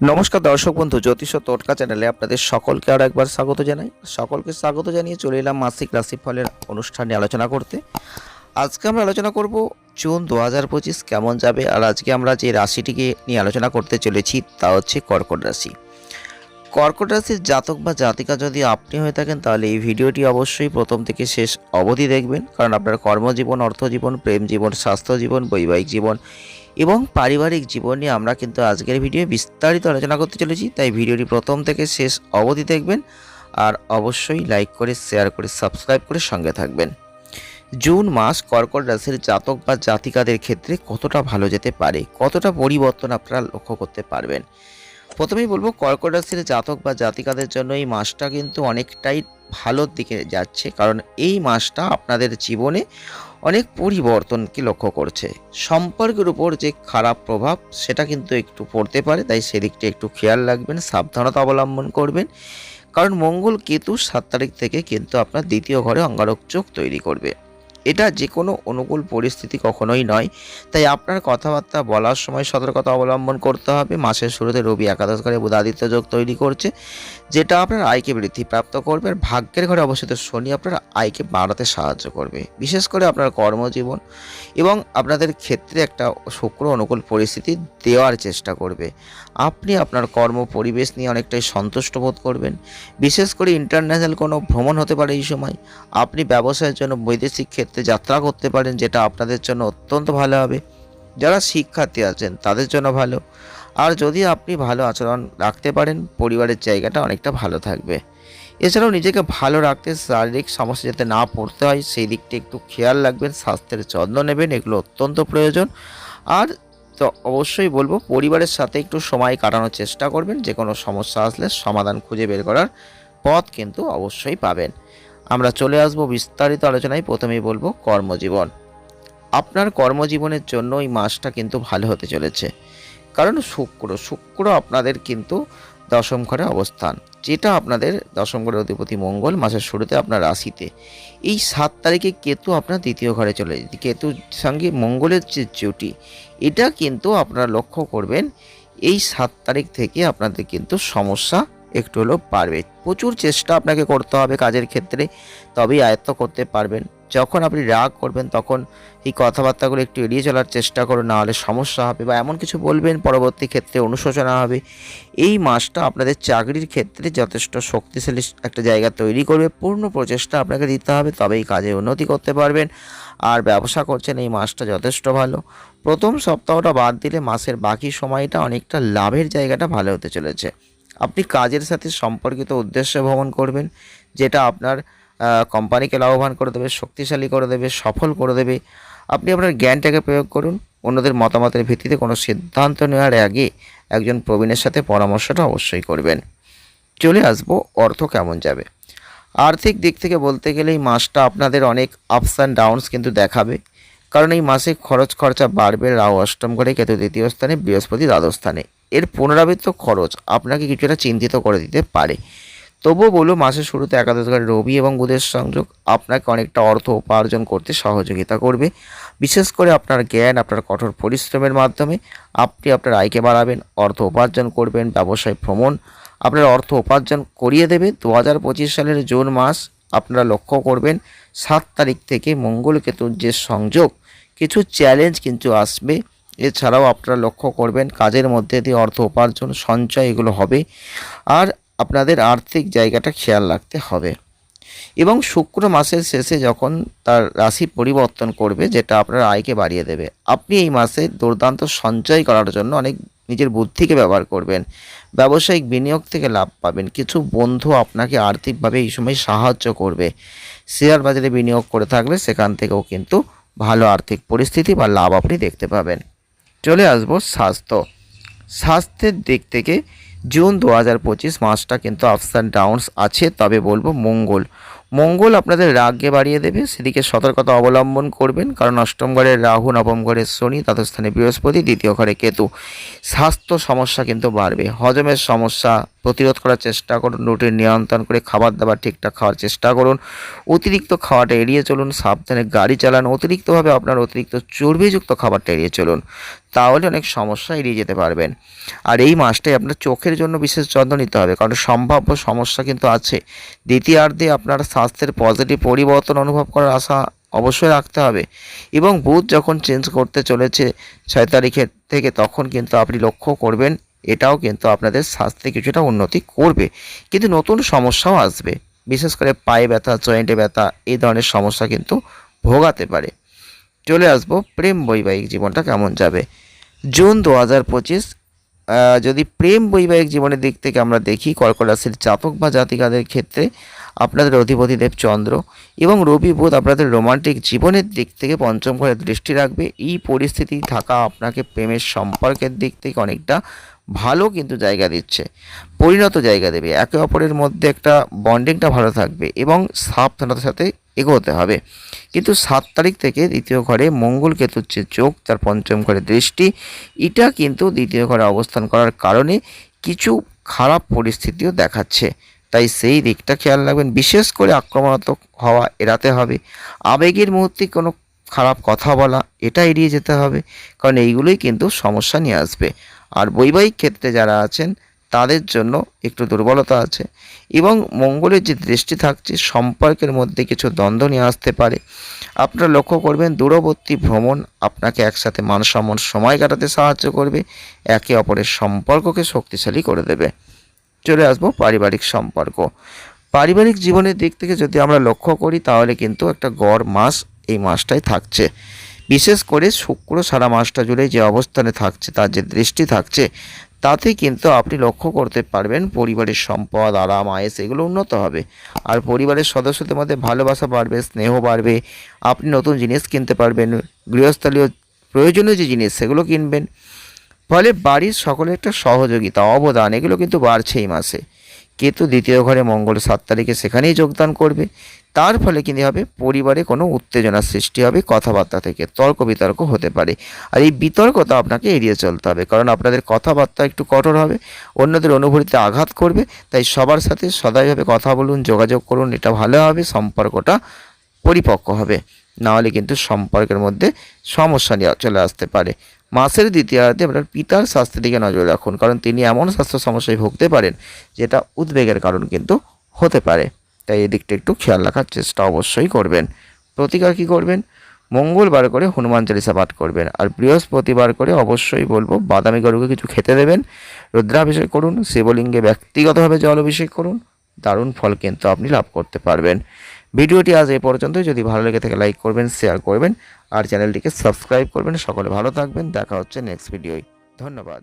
নমস্কার দর্শক বন্ধু, জ্যোতিষ ও টোটকা চ্যানেলে আপনাদের সকলকে আরও একবার স্বাগত জানাই। সকলকে স্বাগত জানিয়ে চলে এলাম মাসিক রাশিফলের অনুষ্ঠানে আলোচনা করতে। আজকে আমরা আলোচনা করব জুন দু হাজার পঁচিশ কেমন যাবে আর আজকে আমরা যে রাশিটিকে নিয়ে আলোচনা করতে চলেছি তা হচ্ছে কর্কট রাশি। কর্কট রাশির জাতক বা জাতিকা যদি আপনি হয়ে থাকেন, তাহলে এই ভিডিওটি অবশ্যই প্রথম থেকে শেষ অবধি দেখবেন। কারণ আপনার কর্মজীবন, অর্থজীবন, প্রেম জীবন স্বাস্থ্য জীবন বৈবাহিক জীবন এবং পারিবারিক জীবন নিয়ে আমরা কিন্তু আজকের ভিডিও বিস্তারিত আলোচনা করতে চলেছি, তাই ভিডিওটি প্রথম থেকে শেষ অবধি দেখবেন আর অবশ্যই লাইক করে, শেয়ার করে, সাবস্ক্রাইব করে সঙ্গে থাকবেন। জুন মাস কর্কট রাশির জাতক বা জাতিকাদের ক্ষেত্রে কতটা ভালো যেতে পারে, কতটা পরিবর্তন আপনারা লক্ষ্য করতে পারবেন? প্রথমেই বলব কর্কট রাশির জাতক বা জাতিকাদের জন্য এই মাসটা কিন্তু অনেকটাই ভালোর দিকে যাচ্ছে, কারণ এই মাসটা আপনাদের জীবনে অনেক পরিবর্তনকে লক্ষ্য করছে। সম্পর্কের উপর যে খারাপ প্রভাব, সেটা কিন্তু একটু পড়তে পারে, তাই সেদিকটা একটু খেয়াল রাখবেন, সাবধানতা অবলম্বন করবেন। কারণ মঙ্গল কেতু সাত তারিখ থেকে কিন্তু আপনার দ্বিতীয় ঘরে অঙ্গারক চোখ তৈরি করবে। এটা যে কোনো অনুকূল পরিস্থিতি কখনোই নয়। তাই আপনার কথাবার্তা বলার সময় সতর্কতা অবলম্বন করতে হবে। মাসের শুরুতে রবি একাদশ ঘরে বুধাদিত্য যোগ তৈরি করছে, যেটা আপনার আয়কে বৃদ্ধি প্রাপ্ত করবে আর ভাগ্যের ঘরে অবস্থিত শনি আপনার আয়কে বাড়াতে সাহায্য করবে। বিশেষ করে আপনার কর্মজীবন এবং আপনাদের ক্ষেত্রে একটা শুক্র অনুকূল পরিস্থিতি দেওয়ার চেষ্টা করবে। আপনি আপনার কর্ম পরিবেশ নিয়ে অনেকটাই সন্তুষ্ট বোধ করবেন। বিশেষ করে ইন্টারন্যাশনাল কোনো ভ্রমণ হতে পারে এই সময়। আপনি ব্যবসায়ের জন্য বৈদেশিক ক্ষেত্রে যাত্রা করতে পারেন, যেটা আপনাদের জন্য অত্যন্ত ভালো হবে। যারা শিক্ষার্থী আছেন, তাদের জন্য ভালো। আর যদি আপনি ভালো আচরণ রাখতে পারেন, পরিবারের জায়গাটা অনেকটা ভালো থাকবে। এছাড়াও নিজেকে ভালো রাখতে শারীরিক সমস্যা যাতে না পড়তে হয়, সেই দিকটা একটু খেয়াল রাখবেন, স্বাস্থ্যের যত্ন নেবেন, এগুলো অত্যন্ত প্রয়োজন। আর তো অবশ্যই বলব, পরিবারের সাথে একটু সময় কাটানোর চেষ্টা করবেন যে কোনো সমস্যা আসলে সমাধান খুঁজে বের করার পথ কিন্তু অবশ্যই পাবেন। আমরা চলে আসব বিস্তারিত আলোচনায়, প্রথমেই বলব কর্মজীবন। আপনার কর্মজীবনের জন্য এই মাসটা কিন্তু ভালো হতে চলেছে। কারণ শুক্র শুক্র আপনাদের কিন্তু দশম ঘরে অবস্থান। যেটা আপনাদের দশম ঘরের অধিপতি মঙ্গল মাসের শুরুতে আপনার রাশিতে। এই সাত তারিখে কেতু আপনার দ্বিতীয় ঘরে চলে কেতুর সঙ্গে মঙ্গলের যে জুটি, এটা কিন্তু আপনারা লক্ষ্য করবেন, এই সাত তারিখ থেকে আপনাদের কিন্তু সমস্যা একটু হলেও পারবে প্রচুর চেষ্টা আপনাকে করতে হবে কাজের ক্ষেত্রে, তবেই আয়ত্ত করতে পারবেন। যখন আপনি রাগ করবেন, তখন এই কথাবার্তাগুলো একটু এড়িয়ে চলার চেষ্টা করুন নাহলে সমস্যা হবে বা এমন কিছু বলবেন, পরবর্তী ক্ষেত্রে অনুশোচনা হবে। এই মাসটা আপনাদের চাকরির ক্ষেত্রে যথেষ্ট শক্তিশালী একটা জায়গা তৈরি করবে, পূর্ণ প্রচেষ্টা আপনাকে দিতে হবে, তবেই কাজে উন্নতি করতে পারবেন। আর ব্যবসা করছেন, এই মাসটা যথেষ্ট ভালো। প্রথম সপ্তাহটা বাদ দিলে মাসের বাকি সময়টা অনেকটা লাভের জায়গাটা ভালো হতে চলেছে। আপনি কাজের সাথে সম্পর্কিত উদ্দেশ্যে ভ্রমণ করবেন, যেটা আপনার কোম্পানিকে লাভবান করে দেবে, শক্তিশালী করে দেবে, সফল করে দেবে। আপনি আপনার জ্ঞানটাকে প্রয়োগ করুন। অন্যদের মতামতের ভিত্তিতে কোনো সিদ্ধান্ত নেওয়ার আগে একজন প্রবীণের সাথে পরামর্শটা অবশ্যই করবেন। চলে আসব, অর্থ কেমন যাবে? আর্থিক দিক থেকে বলতে গেলে এই মাসটা আপনাদের অনেক আপস অ্যান্ড ডাউনস কিন্তু দেখাবে। কারণ এই মাসে খরচ খরচা বাড়বে রাও অষ্টম ঘরে, কেতু দ্বিতীয় স্থানে, বৃহস্পতি দ্বাদশ স্থানে। এর পুনরাবৃত্ত খরচ আপনাকে কিছুটা চিন্তিত করে দিতে পারে। তবুও বলব মাসের শুরুতে একাদশ ঘরে রবি এবং বুধের সংযোগ আপনাকে অনেকটা অর্থ উপার্জন করতে সহযোগিতা করবে। বিশেষ করে আপনার জ্ঞান, আপনার কঠোর পরিশ্রমের মাধ্যমে আপনি আপনার আয়কে বাড়াবেন, অর্থ উপার্জন করবেন, ব্যবসায় ভ্রমণ আপনার অর্থ উপার্জন করিয়ে দেবে দু হাজার পঁচিশ সালের জুন মাস আপনারা লক্ষ্য করবেন, সাত তারিখ থেকে মঙ্গল কেতুর যে সংযোগ, কিছু চ্যালেঞ্জ কিন্তু আসবে। এছাড়াও আপনারা লক্ষ্য করবেন, কাজের মধ্যে দিয়ে অর্থ উপার্জন, সঞ্চয় এগুলো হবে। আর আপনাদের আর্থিক জায়গাটা খেয়াল রাখতে হবে। এবং শুক্র মাসের শেষে যখন তার রাশি পরিবর্তন করবে, যেটা আপনার আয়কে বাড়িয়ে দেবে, আপনি এই মাসে দুর্দান্ত সঞ্চয় করার জন্য অনেক নিজের বুদ্ধিকে ব্যবহার করবেন। ব্যবসায়িক বিনিয়োগ থেকে লাভ পাবেন। কিছু বন্ধু আপনাকে আর্থিকভাবে এই সময় সাহায্য করবে। শেয়ার বাজারে বিনিয়োগ করে থাকলে সেখান থেকেও কিন্তু ভালো আর্থিক পরিস্থিতি বা লাভ আপনি দেখতে পাবেন। চলে আসব স্বাস্থ্য। স্বাস্থ্যের দিক থেকে জুন দু হাজার পঁচিশ মাসটা কিন্তু আপস অ্যান্ড ডাউনস আছে, তবে বলব মঙ্গল। মঙ্গল আপনাদের রাগকে বাড়িয়ে দেবে, সেদিকে সতর্কতা অবলম্বন করবেন, কারণ অষ্টম ঘরে রাহু, নবম ঘরে শনি স্থানে বৃহস্পতি, দ্বিতীয় ঘরে কেতু। স্বাস্থ্য সমস্যা কিন্তু বাড়বে, হজমের সমস্যা প্রতিরোধ করার চেষ্টা করুন, রুটিন নিয়ন্ত্রণ করে খাবার দাবার ঠিকঠাক খাওয়ার চেষ্টা করুন। অতিরিক্ত খাওয়াটা এড়িয়ে চলুন, সাবধানে গাড়ি চালান, অতিরিক্তভাবে আপনার অতিরিক্ত চর্বিযুক্ত খাবারটা এড়িয়ে চলুন, তাহলে অনেক সমস্যা এড়িয়ে যেতে পারবেন। আর এই মাসটাই আপনার চোখের জন্য বিশেষ যত্ন নিতে হবে, কারণ সম্ভাব্য সমস্যা কিন্তু আছে। দ্বিতীয়ার্ধে আপনার স্বাস্থ্যের পজিটিভ পরিবর্তন অনুভব করার আশা অবশ্যই রাখতে হবে এবং বুথ যখন চেঞ্জ করতে চলেছে, ছয় তারিখের থেকে তখন কিন্তু আপনি লক্ষ্য করবেন এটাও কিন্তু আপনাদের স্বাস্থ্যে কিছুটা উন্নতি করবে। কিন্তু নতুন সমস্যাও আসবে। বিশেষ করে পায়ে ব্যথা, জয়েন্টে ব্যথা, এই ধরনের সমস্যা কিন্তু ভোগাতে পারে। চলে আসব প্রেম বৈবাহিক জীবনটা কেমন যাবে? জুন দু হাজার পঁচিশ যদি প্রেম বৈবাহিক জীবনের দিক থেকে আমরা দেখি, কর্কট রাশির জাতক বা জাতিকাদের ক্ষেত্রে আপনাদের অধিপতিদেব চন্দ্র এবং রবি বুধ আপনাদের রোমান্টিক জীবনের দিক থেকে পঞ্চম ঘরে দৃষ্টি রাখবে। এই পরিস্থিতি থাকা আপনাকে প্রেমের সম্পর্কের দিক থেকে অনেকটা ভালো কিন্তু জায়গা দিচ্ছে। পরিণত জায়গা দেবে। একে অপরের মধ্যে একটা বন্ডিংটা ভালো থাকবে এবং সাবধানতার সাথে এগোতে হবে। কিন্তু সাত তারিখ থেকে দ্বিতীয় ঘরে মঙ্গল কেতুর যে চোখ তার পঞ্চম ঘরে দৃষ্টি, এটা কিন্তু দ্বিতীয় ঘরে অবস্থান করার কারণে কিছু খারাপ পরিস্থিতিও দেখাচ্ছে। তাই সেই দিকটা খেয়াল রাখবেন। বিশেষ করে আক্রমণাত্মক হওয়া এড়াতে হবে। আবেগের মুহূর্তে কোনো খারাপ কথা বলা, এটা এড়িয়ে যেতে হবে। কারণ এইগুলোই কিন্তু সমস্যা নিয়ে আসবে। আর বৈবাহিক ক্ষেত্রে যারা আছেন, তাদের জন্য একটু দুর্বলতা আছে। এবং মঙ্গলের যে দৃষ্টি থাকছে, সম্পর্কের মধ্যে কিছু দ্বন্দ্ব নিয়ে আসতে পারে। আপনারা লক্ষ্য করবেন, দূরবর্তী ভ্রমণ আপনাকে একসাথে মানসম্মান সময় কাটাতে সাহায্য করবে। একে অপরের সম্পর্ককে শক্তিশালী করে দেবে। চলে আসব পারিবারিক সম্পর্ক। পারিবারিক জীবনের দিক থেকে যদি আমরা লক্ষ্য করি, তাহলে কিন্তু একটা গড় মাস এই মাসটাই থাকছে। বিশেষ করে শুক্র সারা মাসটা জুড়ে যে অবস্থানে থাকছে, তার যে দৃষ্টি থাকছে, তাতে কিন্তু আপনি লক্ষ্য করতে পারবেন পরিবারের সম্পদ, আরাম, আয়েস এগুলো উন্নত হবে। আর পরিবারের সদস্যদের মধ্যে ভালোবাসা বাড়বে, স্নেহ বাড়বে, আপনি নতুন জিনিস কিনতে পারবেন, গৃহস্থলীয় প্রয়োজনীয় যে জিনিস সেগুলো কিনবেন। ফলে বাড়ির সকলের একটা সহযোগিতা, অবদান, এগুলো কিন্তু বাড়ছে এই মাসে। কেতু দ্বিতীয় ঘরে মঙ্গল সাত তারিখে সেখানেই যোগদান করবে। তার ফলে কিন্তু হবে পরিবারে কোনো উত্তেজনার সৃষ্টি হবে, কথাবার্তা থেকে তর্ক বিতর্ক হতে পারে। আর এই বিতর্কতা আপনাকে এড়িয়ে চলতে হবে, কারণ আপনাদের কথাবার্তা একটু কঠোর হবে, অন্যদের অনুভূতিতে আঘাত করবে, তাই সবার সাথে সদাইভাবে কথা বলুন, যোগাযোগ করুন, এটা ভালো হবে, সম্পর্কটা পরিপক্ক হবে। নাহলে কিন্তু সম্পর্কের মধ্যে সমস্যা নিয়ে চলে আসতে পারে। মাসের দ্বিতীয়ার্ধে আপনার পিতার স্বাস্থ্যের দিকে নজর রাখুন, কারণ তিনি এমন স্বাস্থ্য সমস্যায় ভুগতে পারেন যেটা উদ্বেগের কারণ কিন্তু হতে পারে। তাই এই দিকটা একটু খেয়াল রাখার চেষ্টা অবশ্যই করবেন। প্রতিকার কী করবেন? মঙ্গলবার করে হনুমান চালিসা পাঠ করবেন, আর বৃহস্পতিবার করে অবশ্যই বলব বাদামি গরুকে কিছু খেতে দেবেন, রুদ্রাভিষেক করুন, শিবলিঙ্গে ব্যক্তিগতভাবে জল অভিষেক করুন, দারুণ ফল কিন্তু আপনি লাভ করতে পারবেন। ভিডিওটি আজ এই পর্যন্ত যদি ভালো লেগে থাকে, লাইক করবেন শেয়ার করবেন, আর চ্যানেলটিকে সাবস্ক্রাইব করবেন। সকলে ভালো থাকবেন। দেখা হচ্ছে নেক্সট ভিডিওয় ধন্যবাদ।